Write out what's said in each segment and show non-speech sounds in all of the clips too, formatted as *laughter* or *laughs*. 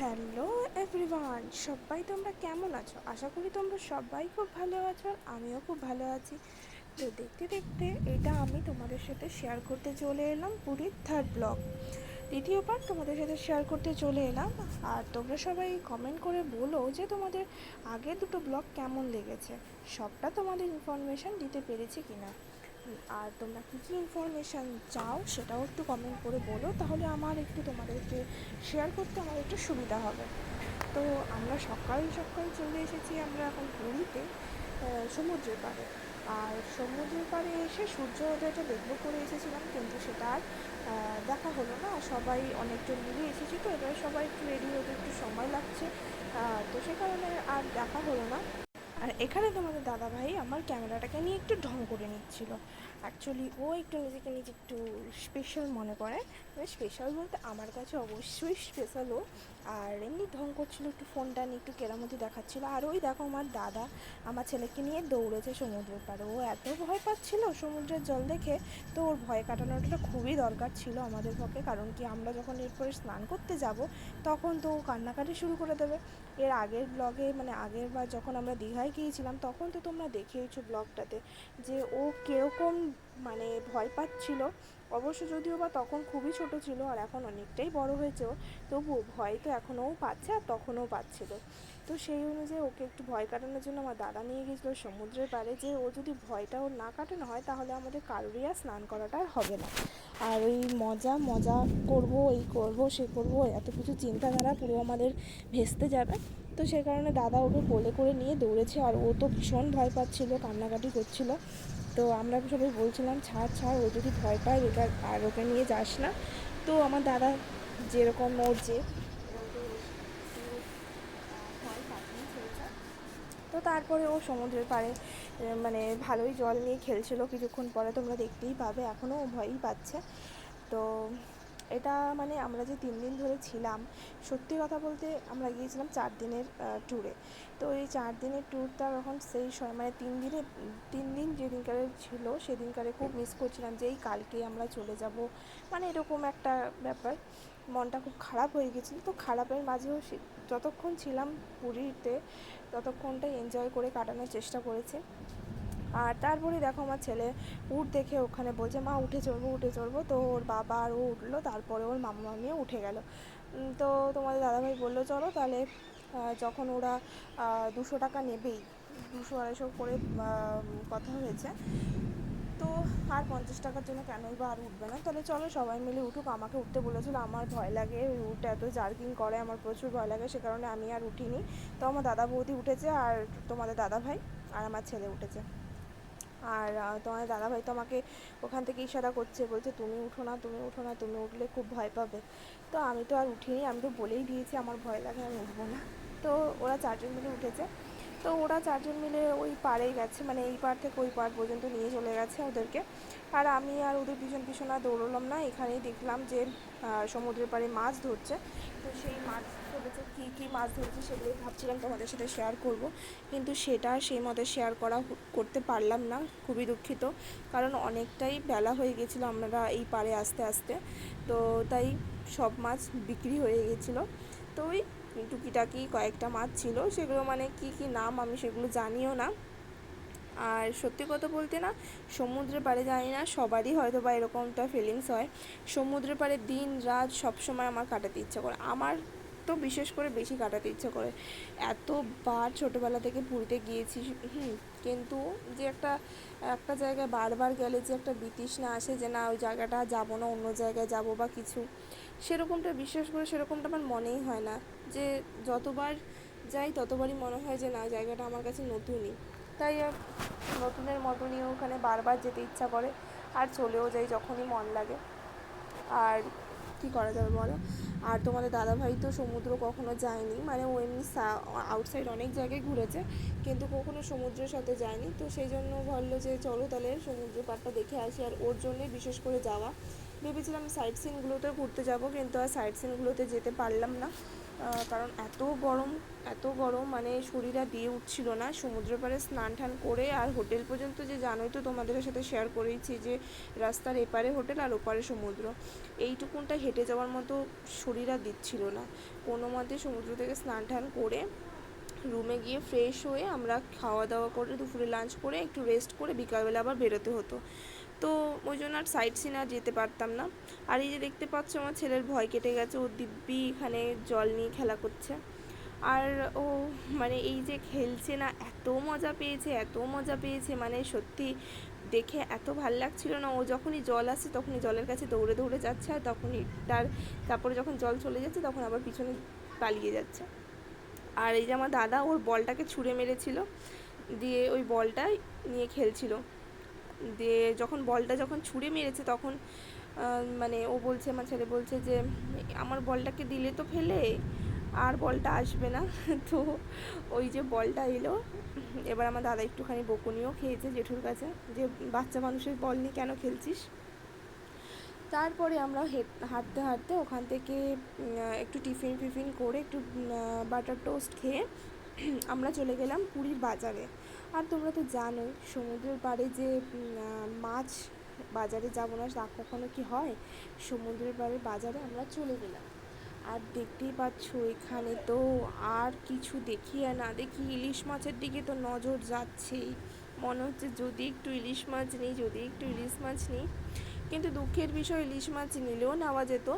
Hello everyone, সবাই তোমরা কেমন আছো? আশা করি তোমরা সবাই খুব ভালো আছো আর আমিও খুব ভালো আছি। তো দেখতে দেখতে এটা আমি তোমাদের সাথে শেয়ার করতে চলে এলাম পুরীর থার্ড ব্লগ দ্বিতীয়বার তোমাদের সাথে শেয়ার করতে চলে এলাম। আর তোমরা সবাই কমেন্ট করে বলো যে তোমাদের আগের দুটো ব্লগ কেমন লেগেছে। সবটা তোমাদের ইনফরমেশান দিতে পেরেছি কিনা। আর তোমরা কী কী ইনফরমেশান চাও সেটাও একটু কমেন্ট করে বলো, তাহলে আমার একটু তোমাদেরকে শেয়ার করতে আমার একটু সুবিধা হবে। তো আমরা সকাল সকাল চলে এসেছি আমরা এখন পুরীতে সমুদ্রের পাড়ে। আর সমুদ্রের পাড়ে এসে সূর্য উদয়টা দেখব করে এসেছিলাম, কিন্তু সেটা আর দেখা হলো না। সবাই অনেকজন মিলে এসেছি তো, এবার সবাই একটু রেডি হতে একটু সময় লাগছে। তো সে কারণে আর দেখা হলো না। আর এখানে তোমাদের দাদা ভাই আমার ক্যামেরাটাকে নিয়ে একটু ঢং করে নিচ্ছিল। অ্যাকচুয়ালি ও একটু নিজেকে নিজে একটু স্পেশাল মনে করে। মানে স্পেশাল বলতে আমার কাছে অবশ্যই স্পেশাল ও। আর এমনি ঢং করছিল, একটু ফোনটা নিয়ে একটু কেরামতি দেখাচ্ছিল। আর ওই দেখো আমার দাদা আমার ছেলেকে নিয়ে দৌড়েছে সমুদ্রের পাড়ে ও এত ভয় পাচ্ছিল সমুদ্রের জল দেখে, তো ওর ভয় কাটানোটা খুবই দরকার ছিল আমাদের পক্ষে। কারণ কি আমরা যখন এরপরে স্নান করতে যাব, তখন তো ও কান্নাকাটি শুরু করে দেবে। এর আগের ব্লগে মানে আগের বার যখন আমরা দীঘায় গিয়েছিলাম, তখন তো তোমরা দেখেইছো ব্লগটাতে যে ও কীরকম মানে ভয় পাচ্ছিল। অবশ্য যদিও বা তখন খুবই ছোট ছিল আর এখন অনেকটাই বড় হয়েছে ও তবুও ভয় তো এখনও পাচ্ছে আর তখনও পাচ্ছিল। তো সেই অনুযায়ী ওকে একটু ভয় কাটানোর জন্য আমার দাদা নিয়ে গেছিল সমুদ্রের পাড়ে যে ও যদি ভয়টা ওর না কাটানো হয় তাহলে আমাদের কারোরই আর স্নান করাটা হবে না। আর ওই মজা মজা করব, এই করব, সে করব, এত কিছু চিন্তাধারা পুরো আমাদের ভেস্তে যাবে। তো সেই কারণে দাদা ওকে কোলে করে নিয়ে দৌড়েছে আর ও তো ভীষণ ভয় পাচ্ছিল, কান্নাকাটি করছিল। তো আমরা সবাই বলছিলাম, ছাড় ছাড়, ও যদি ভয় পায় বেকার আর ওকে নিয়ে যাস না। তো আমার দাদা যেরকম ওর যে তো তারপরে ও সমুদ্রের পাড়ে মানে ভালোই জল নিয়ে খেলছিল। কিছুক্ষণ পরে তোমরা দেখতেই পাবে, এখনও ভয়ই পাচ্ছে। তো এটা মানে আমরা যে তিন দিন ধরে ছিলাম, সত্যি কথা বলতে আমরা গিয়েছিলাম চার দিনের ট্যুরে তো এই চার দিনের ট্যুরটা যখন সেই সময় মানে তিন দিনে, তিন দিন যেদিনকারে ছিল, সেদিনকারে খুব মিস করছিলাম যে এই কালকে আমরা চলে যাব। মানে এরকম একটা ব্যাপার। মনটা খুব খারাপ হয়ে গেছিল তো খারাপের মাঝেও যতক্ষণ ছিলাম পুরীতে, ততক্ষণটাই এনজয় করে কাটানোর চেষ্টা করেছি। আর তারপরে দেখো আমার ছেলে উঠ দেখে ওখানে বলছে, মা, উঠে চড়বো উঠে চড়বো। তো ওর বাবা আর ও উঠল, তারপরে ওর মামা মামিও উঠে গেল। তো তোমাদের দাদাভাই বলল, চলো তাহলে যখন ওরা দুশো টাকা নেবেই, দুশো আড়াইশো করে কথা হয়েছে, তো আর পঞ্চাশ টাকার জন্য কেনই বা আর উঠবে না? তাহলে চলো সবাই মিলে উঠুক, আমাকে উঠতে বলেছিল, আমার ভয় লাগে উঠ এত জার্কিং করে, আমার প্রচুর ভয় লাগে, সে কারণে আমি আর উঠিনি। তো আমার দাদা বৌদি উঠেছে, আর তোমাদের দাদা ভাই আর আমার ছেলে উঠেছে। আর তোমার দাদাভাই তো আমাকে ওখান থেকে ইশারা করছে, বলছে তুমি উঠো না, তুমি উঠো না, তুমি উঠলে খুব ভয় পাবে। তো আমি তো আর উঠিনি, আমি তো বলেই দিয়েছি আমার ভয় লাগে, আমি উঠবো না। তো ওরা চারজন মিলে উঠেছে। তো ওরা চারজন মিলে ওই পাড়েই গেছে মানে এই পার থেকে ওই পার পর্যন্ত নিয়ে চলে গেছে ওদেরকে। আর আমি আর ওদের পিছন পিছন আর দৌড়লাম না। এখানেই দেখলাম যে সমুদ্রের পাড়ে মাছ ধরছে। তো সেই মাছ ধরেছে, কী কী মাছ ধরছে সেগুলোই ভাবছিলাম তোমাদের সাথে শেয়ার করব। কিন্তু সেটা সেই মতো শেয়ার করা করতে পারলাম না, খুবই দুঃখিত। কারণ অনেকটাই বেলা হয়ে গেছিল আমরা এই পাড়ে আসতে আসতে। তো তাই সব মাছ বিক্রি হয়ে গেছিল। তো ওই টুকিটাকি কয়েকটা মাছ ছিল, সেগুলো মানে কি কি নাম আমি সেগুলো জানিও না। আর সত্যি কথা বলতে না, সমুদ্রের পাড়ে জানি না, সবারই হয়তো বা এরকমটা ফিলিংস হয়। সমুদ্রের পাড়ে দিন, রাত সব সময় আমার কাটাতে ইচ্ছা করে। আমার তো বিশেষ করে বেশি কাটাতে ইচ্ছা করে। এতবার ছোটোবেলা থেকে পুরীতে গিয়েছি, হুম, কিন্তু যে একটা একটা জায়গায় বারবার গেলে যে একটা বিতৃষ্ণা আসে যে না, ওই জায়গাটা যাব না, অন্য জায়গায় যাব বা কিছু, সেরকমটা বিশ্বাস করে সেরকমটা আমার মনেই হয় না। যে যতবার যাই ততবারই মনে হয় যে না, জায়গাটা আমার কাছে নতুনই। তাই নতুনের মতনই ওখানে বারবার যেতে ইচ্ছা করে, আর চলেও যাই যখনই মন লাগে। আর কী করা যাবে বলো? আর তোমাদের দাদাভাই তো সমুদ্র কখনো যায়নি মানে ও এমনি আউটসাইড অনেক জায়গায় ঘুরেছে, কিন্তু কখনো সমুদ্রের সাথে যায়নি। তো সেই জন্য ভাবলো যে চলো তাহলে সমুদ্র পাড়টা দেখে আসি, আর ওর জন্যই বিশেষ করে যাওয়া। ভেবেছিলাম সাইট সিনগুলোতে ঘুরতে যাব, কিন্তু আর সাইট সিনগুলোতে যেতে পারলাম না। কারণ এত গরম এত গরম মানে শরীর আর দিয়ে উঠছিল না। সমুদ্র পাড়ে স্নান টান করে আর হোটেল পর্যন্ত যে জানোই তো, তোমাদের সাথে শেয়ার করেইছি যে রাস্তার এপারে হোটেল আর ওপারে সমুদ্র। এইটুকুনটা হেঁটে যাওয়ার মতো শরীর আর দিচ্ছিল না। কোনো মতে সমুদ্র থেকে স্নান টান করে রুমে গিয়ে ফ্রেশ হয়ে আমরা খাওয়া দাওয়া করে, দুপুরে লাঞ্চ করে, একটু রেস্ট করে বিকালবেলা আবার বেরোতে হতো। তো ওই জন্য আর সাইড সিন আর যেতে পারতাম না। আর এই যে দেখতে পাচ্ছ আমার ছেলের ভয় কেটে গেছে, ও দিব্যি এখানে জল নিয়ে খেলা করছে। আর ও মানে এই যে খেলছে না, এত মজা পেয়েছে, এত মজা পেয়েছে মানে সত্যি দেখে এত ভালো লাগছিল না। ও যখনই জল আসছে, তখনই জলের কাছে দৌড়ে দৌড়ে যাচ্ছে আর তখনই তার তারপরে যখন জল চলে যাচ্ছে, তখন আবার পিছনে পালিয়ে যাচ্ছে। আর এই যে আমার দাদা, ওর বলটাকে ছুঁড়ে মেরেছিল, দিয়ে ওই বলটা নিয়ে খেলছিল। দিয়ে যখন বলটা যখন ছুঁড়ে মেরেছে তখন মানে ও বলছে, আমার ছেলে বলছে যে, আমার বলটাকে দিলে তো ফেলে, আর বলটা আসবে না। *laughs* তো ওই যে বলটা এলো। এবার আমার দাদা একটুখানি বকুনিও খেয়েছে জেঠুর কাছে। যে, বাচ্চা মানুষের বল নিয়ে কেন খেলছিস? তারপরে আমরা হেঁট- হাঁটতে হাঁটতে ওখান থেকে একটু টিফিন ফিফিন করে একটু বাটার টোস্ট খেয়ে *clears throat* আমরা চলে গেলাম পুরীর বাজারে। আর তোমরা তো জানোই, সমুদ্রের পাড়ে যে মাছ বাজারে যাব না, তা কখনো কি হয়? সমুদ্রের পাড়ে বাজারে আমরা চলে গেলাম। আর দেখতেই পাচ্ছ এখানে তো আর কিছু দেখি আর না দেখি, ইলিশ মাছের দিকে তো নজর যাচ্ছেই। মনে হচ্ছে যদি একটু ইলিশ মাছ নেই, যদি একটু ইলিশ মাছ নিই কিন্তু দুঃখের বিষয় ইলিশ মাছ নিলেও নেওয়া যেত।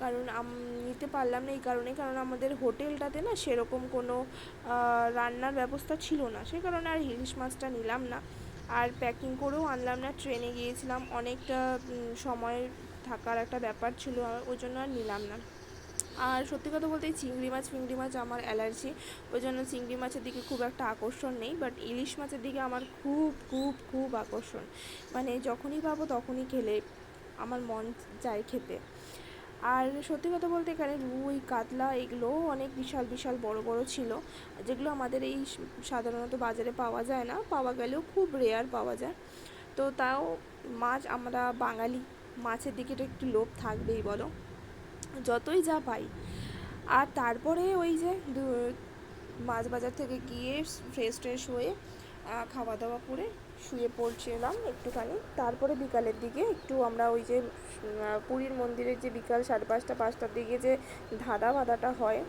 কারণ নিতে পারলাম না এই কারণে। কারণ আমাদের হোটেলটাতে না সেরকম কোনো রান্নার ব্যবস্থা ছিল না। সে কারণে আর ইলিশ মাছটা নিলাম না। আর প্যাকিং করেও আনলাম না। ট্রেনে গিয়েছিলাম। অনেকটা সময় থাকার একটা ব্যাপার ছিল। ওই জন্য আর নিলাম না। আর সত্যি কথা বলতে চিংড়ি মাছ, ফিংড়ি মাছ আমার অ্যালার্জি। ওই জন্য চিংড়ি মাছের দিকে খুব একটা আকর্ষণ নেই বাট ইলিশ মাছের দিকে আমার খুব খুব খুব আকর্ষণ। মানে যখনই পাবো তখনই খেলে, আমার মন যায় খেতে। আর সত্যি কথা বলতে এখানে রুই, কাতলা এগুলোও অনেক বিশাল বিশাল, বড় বড় ছিল। যেগুলো আমাদের এই সাধারণত বাজারে পাওয়া যায় না, পাওয়া গেলেও খুব রেয়ার পাওয়া যায়। তো তাও মাছ আমরা বাঙালি, মাছের দিকে একটু লোভ থাকবেই বলো। যতই যা পাই। আর তারপরে ওই যে মাছ বাজার থেকে গিয়ে ফ্রেশ ট্রেশ হয়ে খাওয়া দাওয়া করে শুয়ে পড়ছিলাম একটুখানি। তারপরে বিকালের দিকে একটু আমরা ওই যে পুরীর মন্দিরের যে বিকাল সাড়ে পাঁচটা, পাঁচটার দিকে যে ধাঁধা বাঁধাটা হয়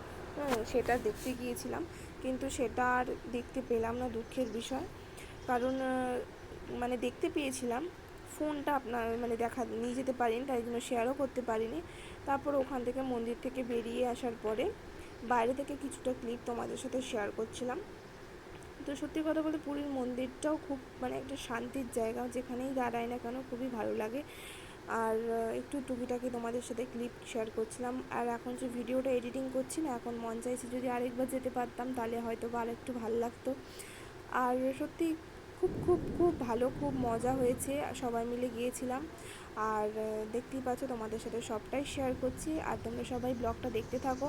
সেটা দেখতে গিয়েছিলাম। কিন্তু সেটা আর দেখতে পেলাম না দুঃখের বিষয়। কারণ মানে দেখতে পেয়েছিলাম ফোনটা আপনার মানে দেখা নিয়ে যেতে পারিনি, তাই জন্য শেয়ারও করতে পারিনি। তারপর ওখান থেকে মন্দির থেকে বেরিয়ে আসার পরে বাইরে থেকে কিছুটা ক্লিপ তোমাদের সাথে শেয়ার করছিলাম। তো সত্যি কথা বলতে পুরীর মন্দিরটাও খুব মানে একটা শান্তির জায়গা, যেখানেই দাঁড়ায় না কেন খুবই ভালো লাগে। আর একটু টুকিটাকি তোমাদের সাথে ক্লিপ শেয়ার করছিলাম। আর এখন যে ভিডিওটা এডিটিং করছি না, এখন মন চাইছে যদি আরেকবার যেতে পারতাম, তাহলে হয়তো বা আরেকটু ভালো লাগতো। আর সত্যি খুব খুব খুব ভালো, খুব মজা হয়েছে। সবাই মিলে গিয়েছিলাম। আর দেখতেই পাচ্ছ তোমাদের সাথে সবটাই শেয়ার করছি। আর তোমরা সবাই ব্লগটা দেখতে থাকো।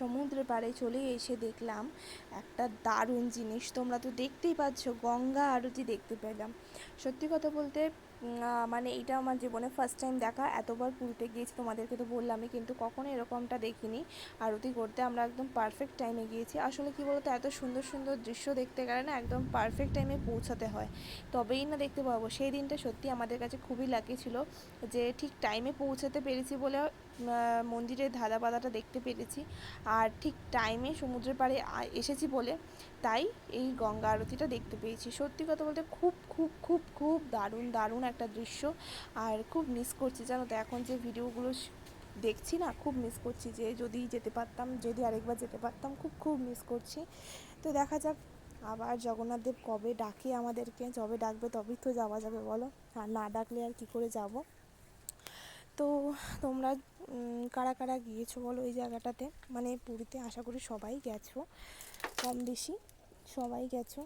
সমুদ্রে পাড়ে চলে এসে দেখলাম একটা দারুণ জিনিস। তোমরা তো দেখতেই পাচ্ছ, গঙ্গা আরতি দেখতে পেলাম। সত্যি কথা বলতে মানে এটা আমার জীবনে ফার্স্ট টাইম দেখা। এতবার পুরীতে গিয়েছি, তোমাদেরকে তো বললামই, কিন্তু কখনো এরকমটা দেখিনি। আরতি করতে আমরা একদম পারফেক্ট টাইমে গিয়েছি। আসলে কি বলতো, এত সুন্দর সুন্দর দৃশ্য দেখতে গেলে না একদম পারফেক্ট টাইমে পৌঁছাতে হয়। তবেই না দেখতে পাবো। সেই দিনটা সত্যি আমাদের কাছে খুবই লাকি ছিল যে ঠিক টাইমে পৌঁছাতে পেরেছি বলে মন্দিরের ধাঁধা পাতাটা দেখতে পেরেছি। আর ঠিক টাইমে সমুদ্রের পাড়ে এসেছি বলে তাই এই গঙ্গা আরতিটা দেখতে পেয়েছি। সত্যি কথা বলতে খুব খুব খুব খুব দারুণ দারুণ একটা দৃশ্য। আর খুব মিস করছি, জানো তো, এখন যে ভিডিওগুলো দেখছি না, খুব মিস করছি যে যদি যেতে পারতাম, যদি আরেকবার যেতে পারতাম, খুব খুব মিস করছি। তো দেখা যাক, আবার জগন্নাথ দেব কবে ডাকে আমাদেরকে, যবে ডাকবে তবেই তো যাওয়া যাবে, বলো। আর না ডাকলে আর কি করে যাব? তো তোমরা কারা কারা গিয়েছো বলো ওই জায়গাটাতে? মানে পুরীতে আশা করি সবাই গেছো, কম বেশি সবাই গেছো।